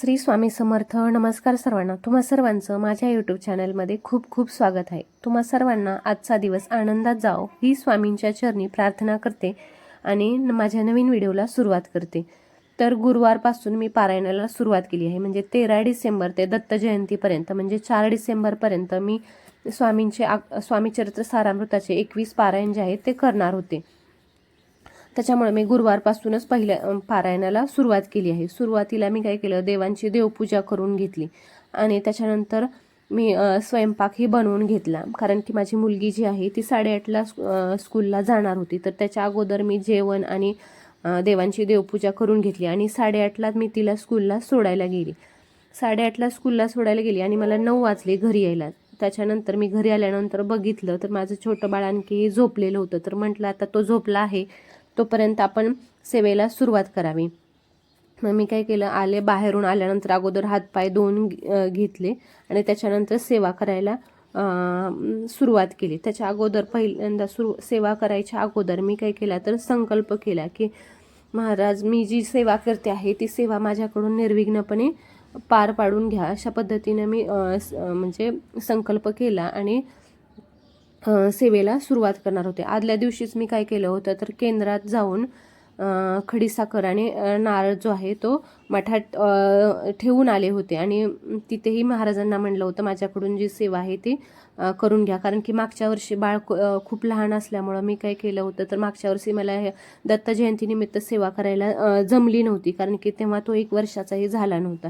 श्री स्वामी समर्थ नमस्कार सर्वांना. तुम्हा सर्वांचं माझ्या यूट्यूब चॅनलमध्ये खूप खूप स्वागत आहे. तुम्हा सर्वांना आजचा दिवस आनंदात जाओ ही स्वामींच्या चरणी प्रार्थना करते आणि न- माझ्या नवीन व्हिडिओला सुरुवात करते. तर गुरुवारपासून मी पारायणाला सुरुवात केली आहे. म्हणजे तेरा डिसेंबर ते दत्त जयंतीपर्यंत म्हणजे चार डिसेंबरपर्यंत मी स्वामींचे आ- स्वामीचरित्र सारामृताचे एकवीस पारायण जे आहे ते करणार होते. त्याच्यामुळे मी गुरुवारपासूनच पहिल्या पारायणाला सुरुवात केली आहे. सुरुवातीला मी काय केलं देवांची देवपूजा करून घेतली. आणि त्याच्यानंतर मी स्वयंपाकही बनवून घेतला. कारण की माझी मुलगी जी आहे ती साडेआठला स्कूलला जाणार होती. तर त्याच्या अगोदर मी जेवण आणि देवांची देवपूजा करून घेतली. आणि साडेआठला मी तिला स्कूलला सोडायला गेली. साडेआठला स्कूलला सोडायला गेली आणि मला नऊ वाजले घरी यायला. त्याच्यानंतर मी घरी आल्यानंतर बघितलं तर माझं छोटं बाळ आणखी झोपलेलं होतं. तर म्हटलं आता तो झोपला आहे. तोपर्यंत आपण सेवेला सुरुवात करावी. मग मी काय केलं? आले बाहेरून आल्यानंतर अगोदर हातपाय धुवून घेतले आणि त्याच्यानंतर सेवा करायला सुरुवात केली. त्याच्या अगोदर पहिल्यांदा सुरू सेवा करायच्या अगोदर मी काय केला तर संकल्प केला की महाराज मी जी सेवा करते आहे ती सेवा माझ्याकडून निर्विघ्नपणे पार पाडून घ्या. अशा पद्धतीने मी स- म्हणजे संकल्प केला आणि सेवेला सुरुवात करणार होते. आदल्या दिवशीच मी काय केलं होतं तर केंद्रात जाऊन खडीसाखर आणि नारळ जो आहे तो मठात ठेवून आले होते. आणि तिथेही महाराजांना म्हणलं होतं माझ्याकडून जी सेवा आहे ती करून घ्या. कारण की मागच्या वर्षी बाळ खूप लहान असल्यामुळं मी काय केलं होतं तर मागच्या वर्षी मला हे दत्त जयंतीनिमित्त सेवा करायला जमली नव्हती. कारण की तेव्हा तो एक वर्षाचाही झाला नव्हता.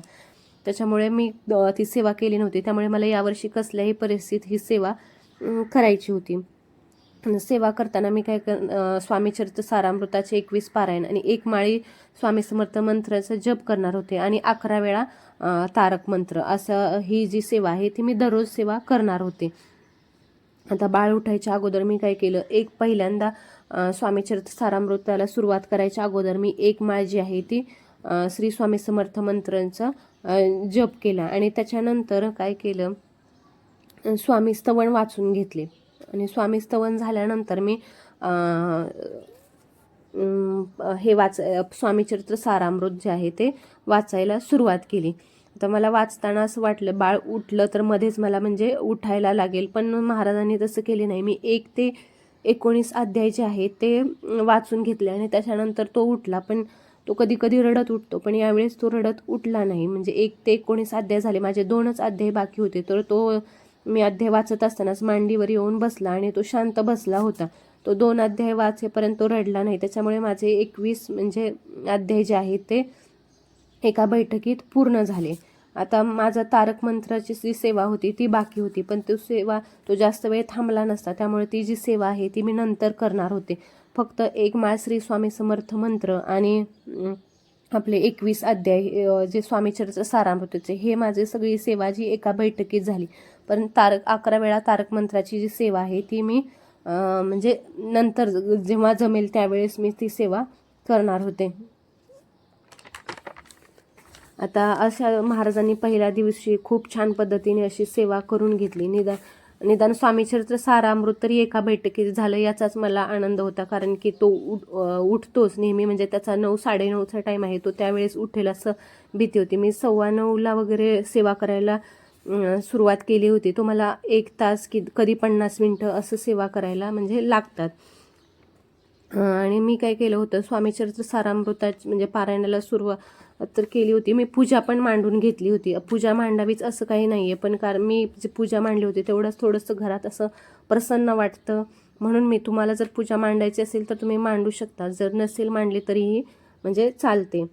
त्याच्यामुळे मी ती सेवा केली नव्हती. त्यामुळे मला यावर्षी कसल्याही परिस्थितीत ही सेवा करायची होती. सेवा करताना मी काय कर अं, स्वामीचरित्र सारामृताचे एकवीस पारायण आणि एक माळी स्वामी समर्थ मंत्राचा जप करणार होते आणि अकरा वेळा तारक मंत्र असं ही जी सेवा आहे ती मी दररोज सेवा करणार होते. आता बाळ उठायच्या अगोदर मी काय केलं एक पहिल्यांदा अं, स्वामीचरित्र सारामृताला सुरुवात करायच्या अगोदर मी एक माळ जी आहे ती श्री स्वामी समर्थ मंत्रांचा जप केला आणि त्याच्यानंतर काय केलं स्वामी स्तवन वाचून घेतले. आणि स्वामी स्तवन झाल्यानंतर मी हे वाच स्वामीचरित्र सारामृत जे आहे ते वाचायला सुरुवात केली. तर मला वाचताना असं वाटलं बाळ उठलं तर मध्येच मला म्हणजे उठायला लागेल. पण महाराजांनी तसं केले नाही. मी एक ते एकोणीस अध्याय जे आहे ते वाचून घेतले आणि त्याच्यानंतर तो उठला. पण तो कधी कधी रडत उठतो. पण यावेळेस तो रडत उठला नाही. म्हणजे एक ते एकोणीस अध्याय झाले. माझे दोनच अध्याय बाकी होते. तर तो मी अध्याय वाचत असतानाच मांडीवर येऊन बसला आणि तो शांत बसला होता. तो दोन अध्याय वाचेपर्यंत तो रडला नाही. त्याच्यामुळे माझे एकवीस म्हणजे अध्याय जे आहेत ते एका बैठकीत पूर्ण झाले. आता माझा तारक मंत्राची जी सेवा होती ती बाकी होती. पण तो सेवा तो जास्त वेळ थांबला नसता. त्यामुळे ती जी सेवा आहे ती मी नंतर करणार होते. फक्त एक माळ श्री स्वामी समर्थ मंत्र आणि आपले एकवीस अध्याय जे जे स्वामीचरित्र सारामृताचे हे माझी सगळी सेवा जी एका बैठकीत झाली. पण तारक अकरा वेळा तारक मंत्राची जी सेवा आहे ती मी म्हणजे नंतर जेव्हा जमेल त्यावेळेस मी ती सेवा करणार होते. आता अशा महाराजांनी पहिल्या दिवशी खूप छान पद्धतीने अशी सेवा करून घेतली. निदान निदान स्वामीचरित्र सारामृत तरी एका बैठकीत झालं याचाच मला आनंद होता. कारण की तो उठ उठतोच नेहमी म्हणजे त्याचा नऊ साडेनऊचा टाईम आहे तो त्यावेळेस उठेल असं भीती होती. मी सव्वा नऊला वगैरे सेवा करायला सुरुवात केली होती. तो मला एक तास की कधी पन्नास मिनटं असं सेवा करायला म्हणजे लागतात. आणि मी काय केलं होतं स्वामीचरित्र सारामृता म्हणजे पारायणाला सुरुवात तर केली होती. मी पूजा पण मांडून घेतली होती. पूजा मांडावीच असं काही नाही आहे पण कारण मी जी पूजा मांडली होती तेवढंच थोडंसं घरात असं प्रसन्न वाटतं. म्हणून मी तुम्हाला जर पूजा मांडायची असेल तर तुम्ही मांडू शकता. जर नसेल मांडली तरीही म्हणजे चालते.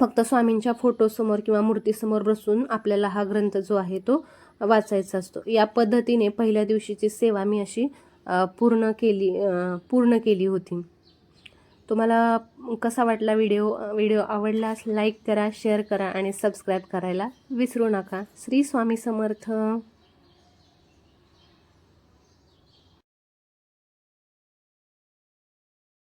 फक्त स्वामींच्या फोटोसमोर किंवा मूर्तीसमोर बसून आपल्याला हा ग्रंथ जो आहे तो वाचायचा असतो. या पद्धतीने पहिल्या दिवशीची सेवा मी अशी पूर्ण केली पूर्ण केली होती. तुम्हाला कसा वाटला व्हिडिओ व्हिडिओ आवडलास लाईक करा शेअर करा आणि सबस्क्राईब करायला विसरू नका. श्री स्वामी समर्थ.